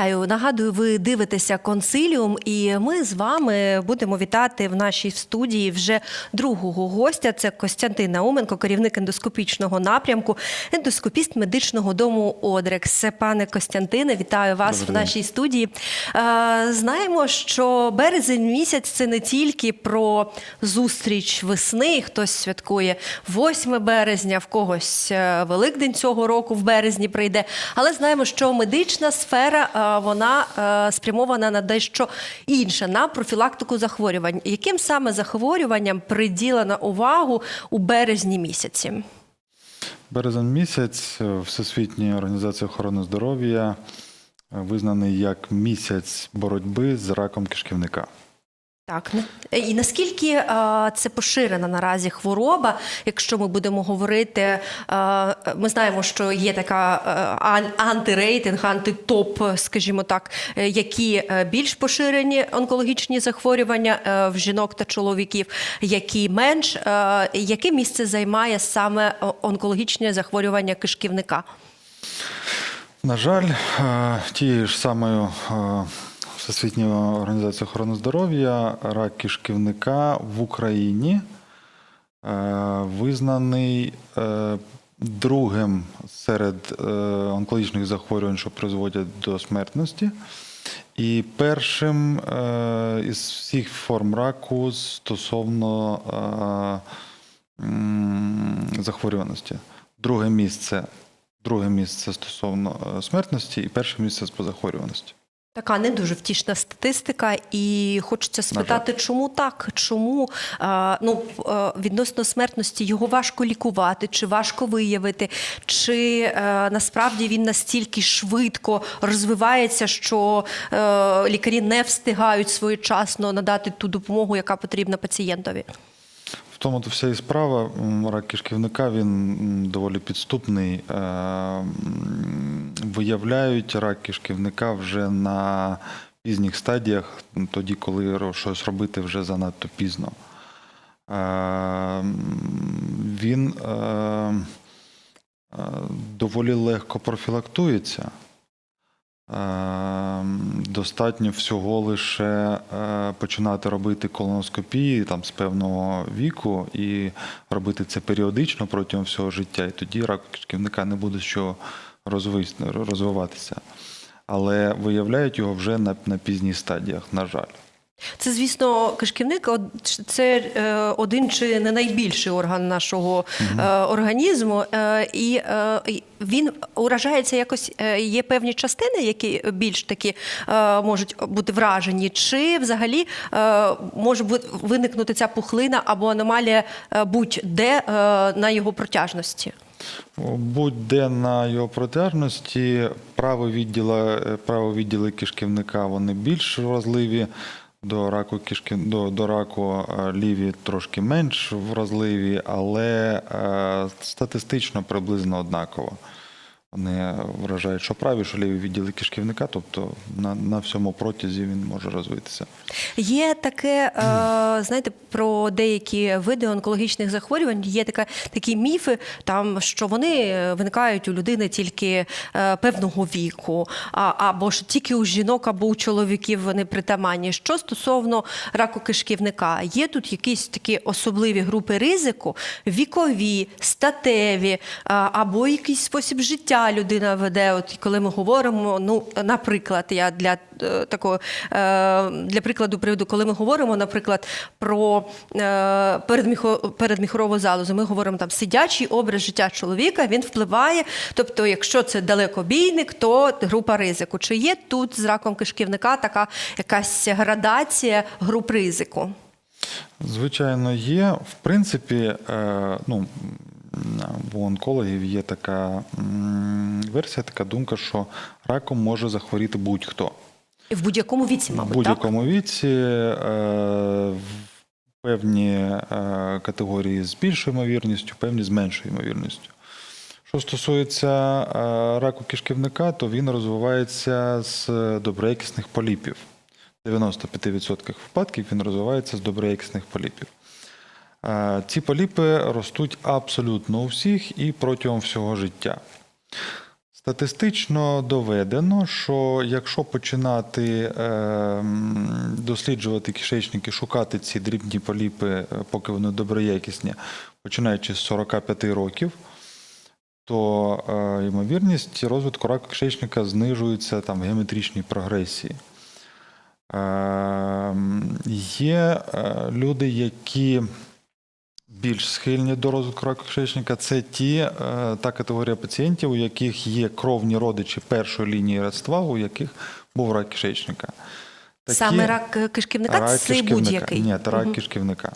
Вітаю! Нагадую, ви дивитеся консиліум, і ми з вами будемо вітати в нашій студії вже другого гостя. Це Костянтин Науменко, керівник ендоскопічного напрямку, ендоскопіст медичного дому Одрекс. Пане Костянтине, вітаю вас Добрий в нашій студії. Е, Знаємо, що березень місяць це не тільки про зустріч весни. Хтось святкує 8 березня, в когось е, Великдень цього року в березні прийде. Але знаємо, що медична сфера е, вона е, спрямована на дещо інше, на профілактику захворювань. Яким саме захворюванням приділена увагу у березні місяці? Березень місяць Всесвітньої Всесвітня організація охорони здоров'я е, визнаний як місяць боротьби з раком кишківника. Так, і наскільки е, це поширена наразі хвороба, якщо ми будемо говорити, е, ми знаємо, що є така е, ан- антирейтинг, антитоп, скажімо так, е, які е, більш поширені онкологічні захворювання е, в жінок та чоловіків, які менш, Е, яке місце займає саме онкологічне захворювання кишківника? На жаль, е, тією ж самою Всесвітньою організацією охорони здоров'я рак кишківника в Україні е, визнаний е, другим серед е, онкологічних захворювань, що призводять до смертності. І першим із всіх форм раку стосовно захворюваності. Друге місце, друге місце стосовно смертності і перше місце по захворюваності. Така не дуже втішна статистика, і хочеться спитати, чому так? Чому ну, відносно смертності його важко лікувати, чи важко виявити, чи е, насправді він настільки швидко розвивається, що е, лікарі не встигають своєчасно надати ту допомогу, яка потрібна пацієнтові? Тому то вся і справа. Рак кишківника він доволі підступний. Е, Виявляють рак кишківника вже на пізніх стадіях, тоді, коли щось робити вже занадто пізно. Е, Він е, доволі легко профілактується. Достатньо всього лише е, починати робити колоноскопії там з певного віку і робити це періодично протягом всього життя. І тоді рак кишківника не буде що розвиватися. Але виявляють його вже на, на пізніх стадіях, на жаль. Це, звісно, кишківник це е, один чи не найбільший орган нашого е, організму, е, і він уражається якось. Є певні частини, які більш такі можуть бути вражені, чи взагалі може виникнути ця пухлина або аномалія будь-де на його протяжності. Будь-де на його протяжності праві відділи, праві відділи кишківника вони більш вразливі. До раку кишки, до, до раку е, ліві трошки менш вразливі, але е, статистично приблизно однаково. Вони вражають, що праві, що ліві відділи кишківника, тобто на, на всьому протязі він може розвитися. Є таке, е, знаєте, про деякі види онкологічних захворювань. Є така, такі міфи, там що вони виникають у людини тільки е, певного віку, а, або ж тільки у жінок, або у чоловіків вони притаманні. Що стосовно раку кишківника, є тут якісь такі особливі групи ризику, вікові, статеві, е, або якийсь спосіб життя людина веде. От коли ми говоримо, ну, наприклад, я для е, такого е, для прикладу приведу, коли ми говоримо, наприклад, про е, передміхо- передміхорову залозу, ми говоримо там сидячий образ життя чоловіка, він впливає. Тобто, якщо це далекобійник, то група ризику. Чи є тут з раком кишківника така якась градація груп ризику? Звичайно, є. В принципі, ну, у онкологів є така версія, така думка, що раком може захворіти будь-хто. І в будь-якому віці, В будь-якому віці е, в певні е, категорії з більшою ймовірністю, певні з меншою ймовірністю. Що стосується е, раку кишківника, то він розвивається з доброякісних поліпів. В 95% випадків він розвивається з доброякісних поліпів. Е, Ці поліпи ростуть абсолютно у всіх і протягом всього життя. Статистично доведено, що якщо починати е, досліджувати кишечники, шукати ці дрібні поліпи, е, поки вони доброякісні, починаючи з 45 років, то ймовірність розвитку раку кишечника знижується там в геометричній прогресії. Є люди, які більш схильні до розвитку раку кишечника, це ті, е, та категорія пацієнтів, у яких є кровні родичі першої лінії родства, у яких був рак кишечника. Такі- Саме рак е, кишківника рак це будь-який. Ні, це рак Мгм. кишківника.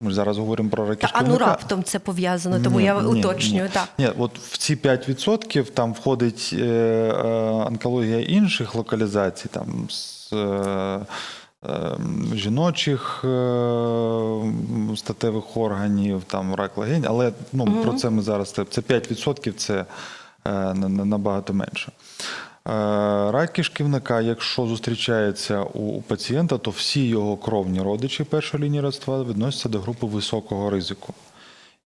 Ми ж зараз говоримо про рак Та, а ну раптом це пов'язано, тому Ні, я ні, уточнюю. Ні. Так. ні, от в ці 5% там входить е, е, онкологія інших локалізацій, там з е, жіночих е, статевих органів, там рак легень, але ну, про це ми зараз це 5% це е, на- на- набагато менше. Е, Рак кишківника, якщо зустрічається у, пацієнта, то всі його кровні родичі першої лінії родства відносяться до групи високого ризику.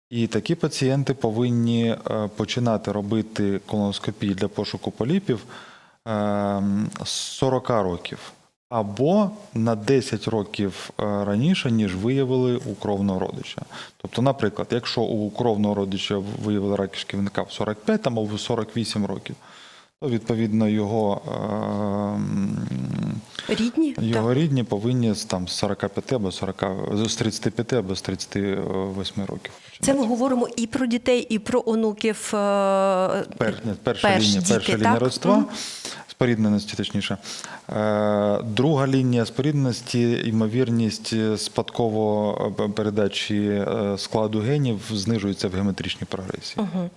І такі пацієнти повинні е, починати робити колоноскопії для пошуку поліпів е, з 40 років або на 10 років е, раніше, ніж виявили у кровного родича. Тобто, наприклад, якщо у кровного родича виявили рак кишківника в 45 там, або в 48 років, то відповідно його, е, Рідні? його Так. рідні повинні з там, з 45 або 40, з 35 або з 38 років. Це ми говоримо і про дітей, і про онуків. е, Пер, перша перші лінія, діти, перша лінія так? родства, Мгм. спорідненості, точніше. Е, друга лінія спорідненості, ймовірність е, спадково е, передачі складу генів знижується в геометричній прогресії. Мгм.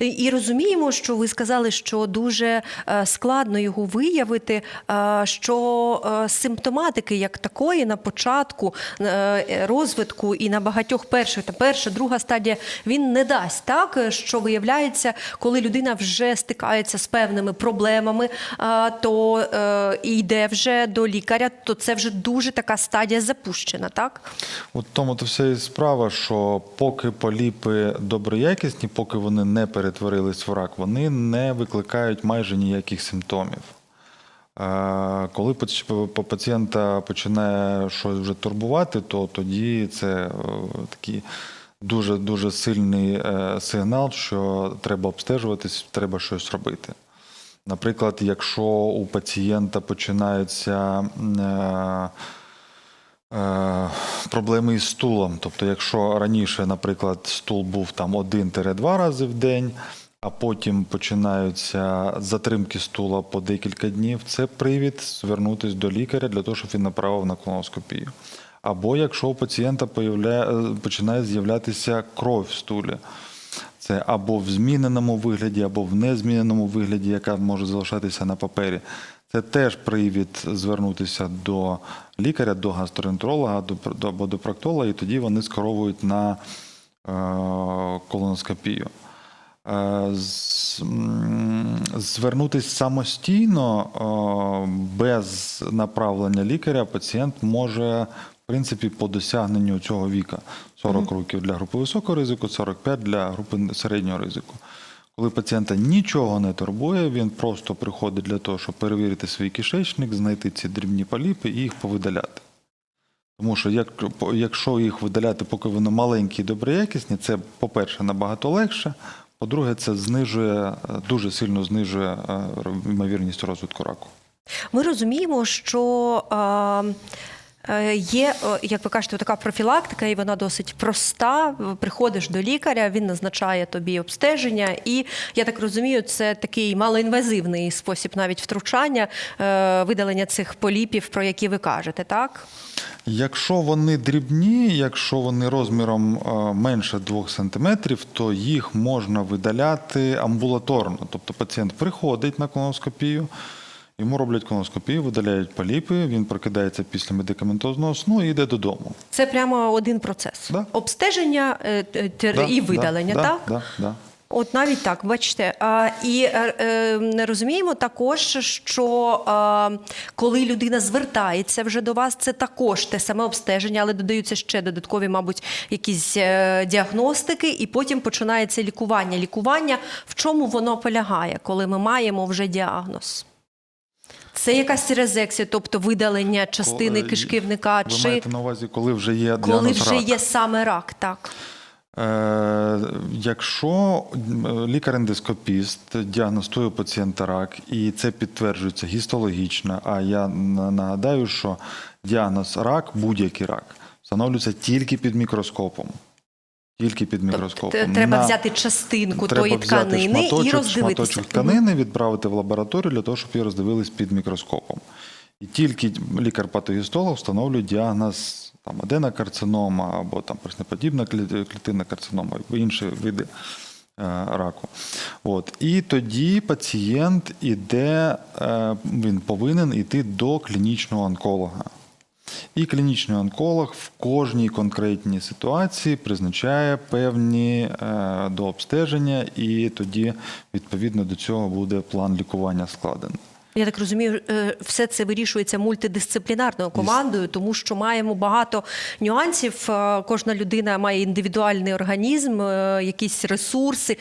І- розуміємо, що ви сказали, що дуже складно його виявити, що симптоматики як такої на початку розвитку і на багатьох перших та перша, друга стадія він не дасть так, що виявляється, коли людина вже стикається з певними проблемами, то і йде вже до лікаря, то це вже дуже така стадія запущена, так? От тому то вся і справа, що поки поліпи доброякісні, поки вони не перетворились в рак, вони не викликають майже ніяких симптомів. Коли пацієнта починає щось вже турбувати, то тоді це е, такий дуже дуже сильний е, сигнал, що треба обстежуватись, треба щось робити. Наприклад, якщо у пацієнта починаються е, е, проблеми із стулом. Тобто, якщо раніше, наприклад, стул був там 1-2 рази в день, а потім починаються затримки стула по декілька днів, це привід звернутися до лікаря для того, щоб він направив на колоноскопію. Або якщо у пацієнта появляє, починає з'являтися кров в стулі. Це або в зміненому вигляді, або в незміненому вигляді, яка може залишатися на папері. Це теж привід звернутися до лікаря, до гастроентеролога до, або до проктолога, і тоді вони скеровують на е, колоноскопію. Е, Звернутися самостійно е, без направлення лікаря пацієнт може, принципі, по досягненню цього віка 40 років для групи високого ризику, 45 для групи середнього ризику. Коли пацієнта нічого не турбує, він просто приходить для того, щоб перевірити свій кишечник, знайти ці дрібні поліпи і їх повидаляти. Тому що як, якщо їх видаляти, поки вони маленькі і доброякісні, це, по-перше, набагато легше. По-друге, це знижує, е, дуже сильно знижує е, ймовірність розвитку раку. Ми розуміємо, що е, е, є, е, як ви кажете, така профілактика, і вона досить проста. Приходиш до лікаря, він назначає тобі обстеження, і я так розумію, це такий малоінвазивний спосіб навіть втручання, е, видалення цих поліпів, про які ви кажете, так? Якщо вони дрібні, якщо вони розміром е, менше 2 см, то їх можна видаляти амбулаторно. Тобто пацієнт приходить на колоноскопію, йому роблять колоноскопію, видаляють поліпи, він прокидається після медикаментозного сну і йде додому. Це прямо один процес. Да. Обстеження е, тер- Да, і видалення, да, так? Да, да, От навіть так, бачите. А, і е, е, розуміємо також, що е, коли людина звертається вже до вас, це також те саме обстеження, але додаються ще додаткові, мабуть, якісь е, діагностики, і потім починається лікування. Лікування в чому воно полягає, коли ми маємо вже діагноз? Це якась резекція, тобто видалення частини Ко- е, кишківника, Ви чи маєте на увазі, коли вже є коли діагноз вже рак? є саме рак, так. Е, Якщо м, лікар-ендоскопіст діагностує у пацієнта рак, і це підтверджується гістологічно, а я нагадаю, що діагноз рак, будь-який рак, встановлюється тільки під мікроскопом. Тільки під мікроскопом. Треба На- взяти частинку Треба тої тканини і шматочок, роздивитися. шматочок тканини, відправити в лабораторію для того, щоб її роздивились під мікроскопом. І тільки лікар-патогістолог встановлює діагноз там, аденокарцинома або там пресноподібна клітинна карцинома, або інші види е, раку. От. І тоді пацієнт іде, е, він повинен йти до клінічного онколога. І клінічний онколог в кожній конкретній ситуації призначає певні е, до обстеження, і тоді відповідно до цього буде план лікування складений. Я так розумію, е, все це вирішується мультидисциплінарною командою, тому що маємо багато нюансів. Е, Кожна людина має індивідуальний організм, е, якісь ресурси,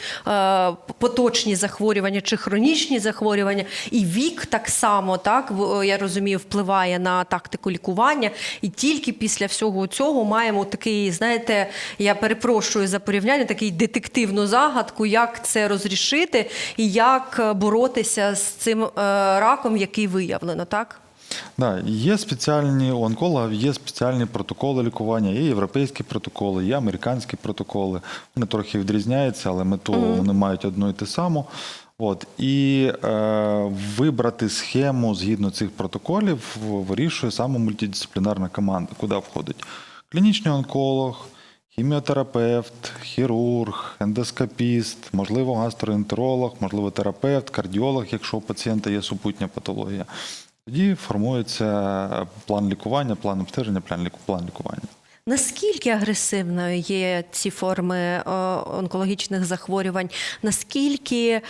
поточні захворювання чи хронічні захворювання. І вік так само, так я розумію, впливає на тактику лікування. І тільки після всього цього маємо такий, знаєте, я перепрошую за порівняння, такий детективну загадку, як це розрішити і як боротися з цим е, раком, який виявлено, так? Да, є спеціальні у онкологів, є спеціальні протоколи лікування, є європейські протоколи, є американські протоколи. Вони трохи відрізняються, але мету вони мають одну і те саму. От і е, вибрати схему згідно цих протоколів вирішує саме мультидисциплінарна команда, куди входить клінічний онколог, хіміотерапевт, хірург, ендоскопіст, можливо, гастроентеролог, можливо, терапевт, кардіолог, якщо у пацієнта є супутня патологія. Тоді формується план лікування, план обстеження, план лікування. Наскільки агресивною є ці форми е, онкологічних захворювань? Наскільки е,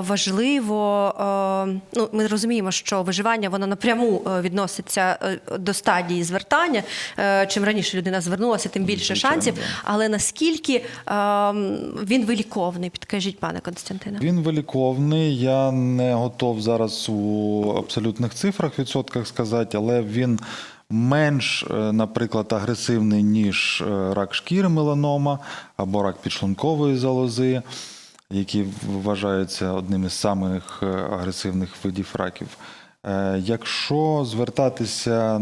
важливо, е, ну ми розуміємо, що виживання воно напряму відноситься до стадії звертання. Чим раніше людина звернулася, тим більше шансів. Але наскільки він виліковний? Підкажіть, пане Константине. Він виліковний. Я не готов зараз у абсолютних цифрах, відсотках сказати, але він менш, е, наприклад, агресивний, ніж е, рак шкіри меланома або рак підшлункової залози, які вважаються одним із самих е, агресивних видів раків. Е, Якщо звертатися,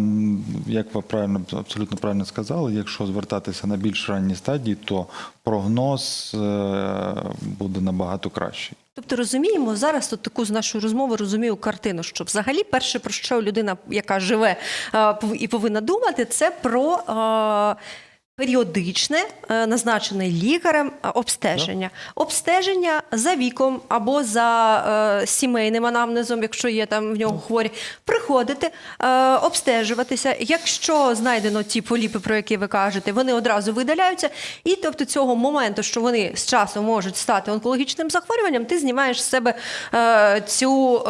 як ви правильно абсолютно правильно сказали, якщо звертатися на більш ранній стадії, то прогноз е, буде набагато кращий. Тобто розуміємо зараз тут таку з нашої розмови розумію картину, що взагалі перше про що людина, яка живе е, і повинна думати, це про. Періодичне е, назначене лікарем е, обстеження, обстеження за віком або за е, сімейним анамнезом, якщо є там в нього хворі, приходити, обстежуватися. Якщо знайдено ті поліпи, про які ви кажете, вони одразу видаляються. І тобто цього моменту, що вони з часом можуть стати онкологічним захворюванням, ти знімаєш з себе цю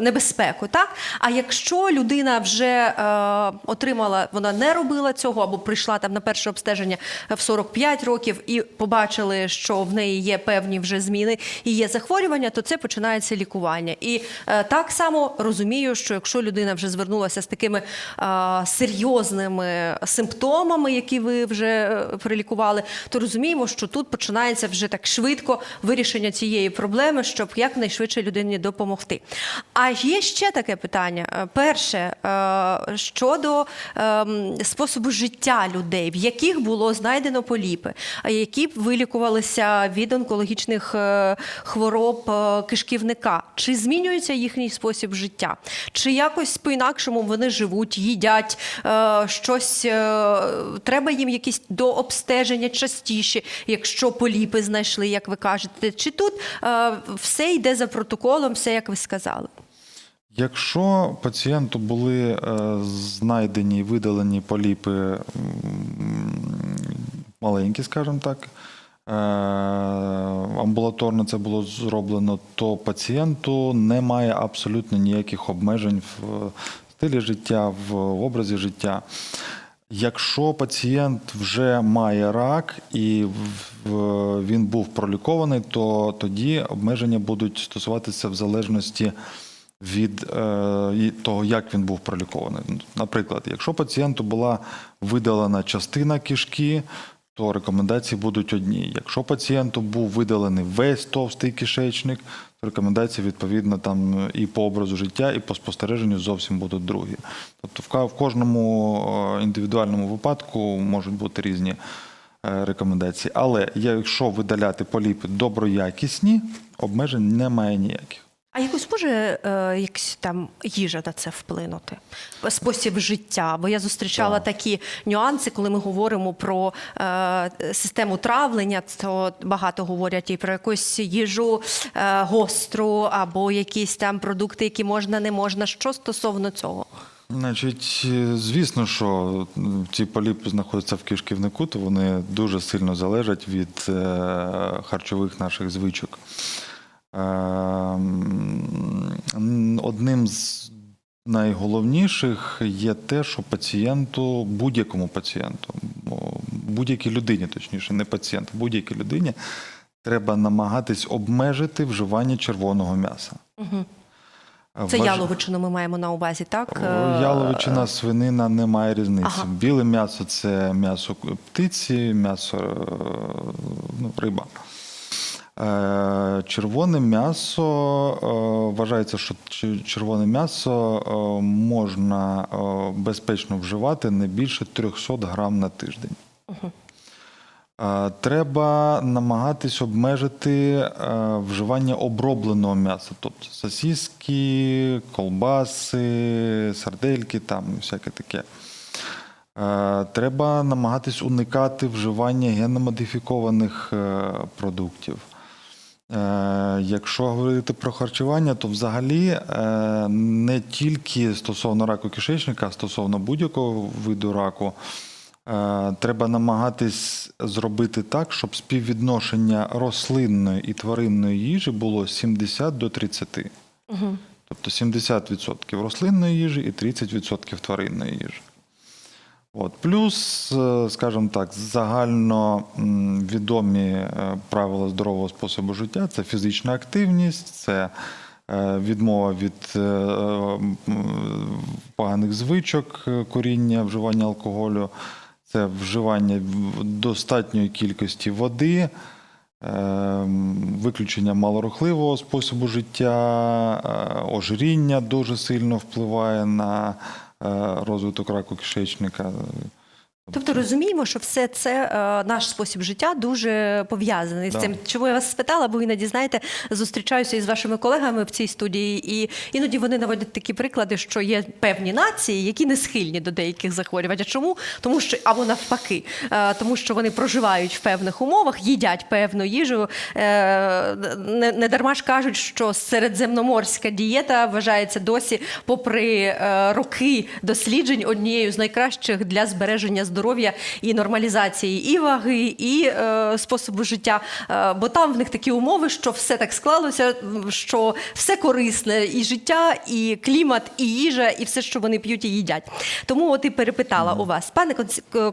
небезпеку. Так? А якщо людина вже отримала, вона не робила цього, або прийшла там на перше обстеження в 45 років і побачили, що в неї є певні вже зміни і є захворювання, то це починається лікування. І е, так само розумію, що якщо людина вже звернулася з такими серйозними симптомами, які ви вже е, прилікували, то розуміємо, що тут починається вже так швидко вирішення цієї проблеми, щоб якнайшвидше людині допомогти. А є ще таке питання. Е, Перше щодо ем, способу життя людей, яких було знайдено поліпи, а які б вилікувалися від онкологічних е, хвороб е, кишківника. Чи змінюється їхній спосіб життя? Чи якось по-інакшому вони живуть, їдять е, щось? Треба їм якісь до обстеження частіше, якщо поліпи знайшли, як ви кажете? Чи тут все йде за протоколом, все як ви сказали? Якщо пацієнту були е, знайдені видалені поліпи маленькі, скажімо так, е, амбулаторно це було зроблено, то пацієнту немає абсолютно ніяких обмежень в стилі життя, в образі життя. Якщо пацієнт вже має рак і він був пролікований, то тоді обмеження будуть стосуватися в залежності від е, того, як він був пролікований. Наприклад, якщо пацієнту була видалена частина кишки, то рекомендації будуть одні. Якщо пацієнту був видалений весь товстий кишечник, то рекомендації відповідно там і по образу життя, і по спостереженню зовсім будуть другі. Тобто в кожному е, індивідуальному випадку можуть бути різні е, рекомендації. Але якщо видаляти поліпи доброякісні, обмежень немає ніяких. А якось може е, якась там їжа на це вплинути? Спосіб життя? Бо я зустрічала Так. такі нюанси, коли ми говоримо про е, систему травлення, то багато говорять і про якусь їжу е, гостру, або якісь там продукти, які можна, не можна. Що стосовно цього? Значить, е, звісно, що ці поліпи знаходяться в кишківнику, то вони дуже сильно залежать від е, харчових наших звичок. Е, м, Одним з найголовніших є те, що пацієнту, будь-якому пацієнту, будь-якій людині, точніше, не пацієнту, будь-якій людині треба намагатись обмежити вживання червоного м'яса. Це Важ- яловичину ми маємо на увазі, так? Е, Яловичина, свинина немає різниці. Ага. Біле м'ясо це м'ясо птиці, м'ясо е, ну, риба. Е, Червоне м'ясо е, вважається, що червоне м'ясо е, можна безпечно вживати не більше 300 грам на тиждень. Треба намагатись обмежити вживання обробленого м'яса, тобто сосиски, колбаси, сардельки, там всяке таке. Треба намагатись уникати вживання генномодифікованих продуктів. Е, Якщо говорити про харчування, то взагалі е, не тільки стосовно раку кишечника, а стосовно будь-якого виду раку, е, треба намагатись зробити так, щоб співвідношення рослинної і тваринної їжі було 70 до 30. Тобто 70% рослинної їжі і 30% тваринної їжі. От. Плюс, е, скажімо так, загально відомі е, правила здорового способу життя це фізична активність, це е, відмова від поганих звичок, куріння, вживання алкоголю, це вживання достатньої кількості води. Виключення малорухливого способу життя, ожиріння дуже сильно впливає на розвиток раку кишечника. Тобто розуміємо, що все це е, наш спосіб життя дуже пов'язаний Да. з цим. Чому я вас спитала? Бо іноді знаєте, зустрічаюся із вашими колегами в цій студії, і іноді вони наводять такі приклади, що є певні нації, які не схильні до деяких захворювань. А чому? Тому що або навпаки, е, тому що вони проживають в певних умовах, їдять певну їжу. Е, Не, не дарма ж кажуть, що середземноморська дієта вважається досі, попри роки досліджень, однією з найкращих для збереження здоров'я і нормалізації і ваги, і е, способу життя. Е, бо там в них такі умови, що все так склалося, що все корисне, і життя, і клімат, і їжа, і все, що вони п'ють і їдять. Тому от і перепитала у вас, пане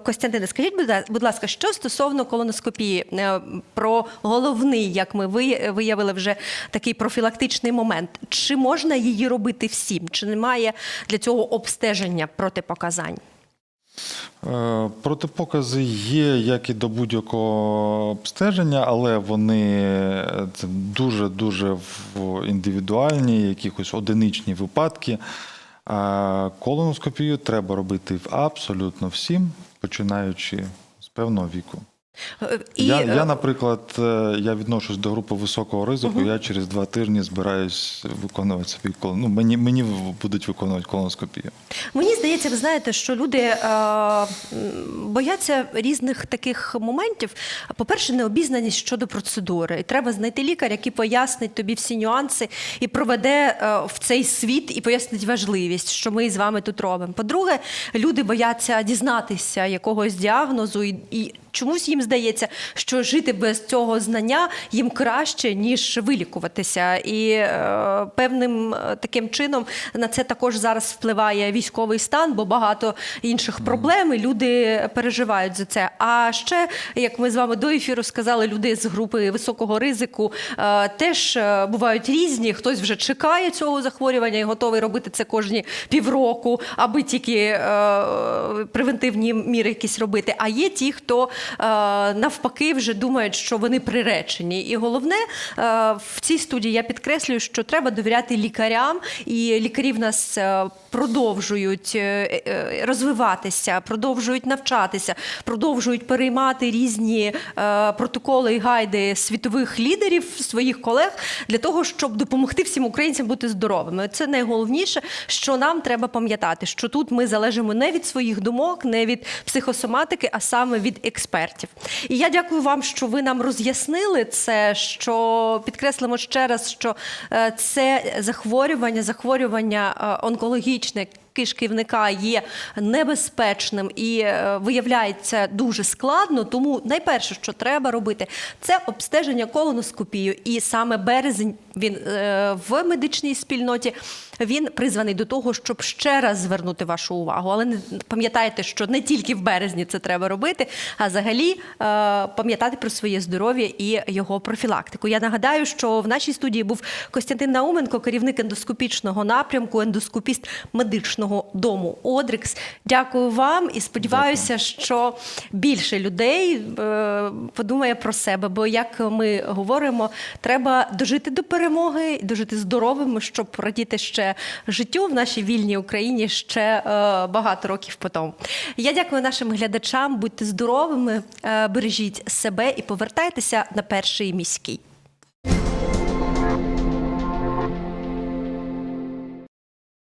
Костянтине, скажіть, будь ласка- будь ласка, що стосовно колоноскопії, е, про головний, як ми виявили вже такий профілактичний момент. Чи можна її робити всім? Чи немає для цього обстеження протипоказань? Е, Протипокази є як і до будь-якого обстеження, але вони е, дуже-дуже індивідуальні, якихось одиничні випадки. А колоноскопію треба робити абсолютно всім, починаючи з певного віку. Е, я, е, я, наприклад, е, я відношусь до групи високого ризику. Я через два тижні збираюсь виконувати собі колон. Ну, мені, мені будуть виконувати колоноскопію. Мені здається, ви знаєте, що люди е, бояться різних таких моментів. По-перше, необізнаність щодо процедури. І треба знайти лікаря, який пояснить тобі всі нюанси і проведе е, в цей світ і пояснить важливість, що ми з вами тут робимо. По-друге, люди бояться дізнатися якогось діагнозу і, і чомусь їм здається, що жити без цього знання їм краще, ніж вилікуватися. І е, певним е, таким чином на це також зараз впливає військовий стан, бо багато інших проблем і люди переживають за це. А ще, як ми з вами до ефіру сказали, люди з групи високого ризику е, теж е, бувають різні. Хтось вже чекає цього захворювання і готовий робити це кожні півроку, аби тільки е, превентивні міри якісь робити. А є ті, хто е, навпаки вже думають, що вони приречені. І головне е, в цій студії я підкреслюю, що треба довіряти лікарям, і лікарі в нас е, продовжують е, розвиватися, продовжують навчатися, продовжують переймати різні протоколи і гайди світових лідерів, своїх колег для того, щоб допомогти всім українцям бути здоровими. Це найголовніше, що нам треба пам'ятати, що тут ми залежимо не від своїх думок, не від психосоматики, а саме від експертів. І я дякую вам, що ви нам роз'яснили це, що підкреслимо ще раз, що е, це захворювання, захворювання е, онкологічне. Кишківника є небезпечним і е, виявляється дуже складно. Тому найперше, що треба робити, це обстеження колоноскопію. І саме березень він е, в медичній спільноті він призваний до того, щоб ще раз звернути вашу увагу. Але не пам'ятайте, що не тільки в березні це треба робити, а взагалі е, пам'ятати про своє здоров'я і його профілактику. Я нагадаю, що в нашій студії був Костянтин Науменко, керівник ендоскопічного напрямку, ендоскопіст медичного дому Одрикс. Дякую вам і сподіваюся, що більше людей е, подумає про себе. Бо як ми говоримо, треба дожити до перемоги, дожити здоровими, щоб радіти ще життю в нашій вільній Україні ще е, багато років потім. Я дякую нашим глядачам. Будьте здоровими, е, бережіть себе і повертайтеся на перший міський.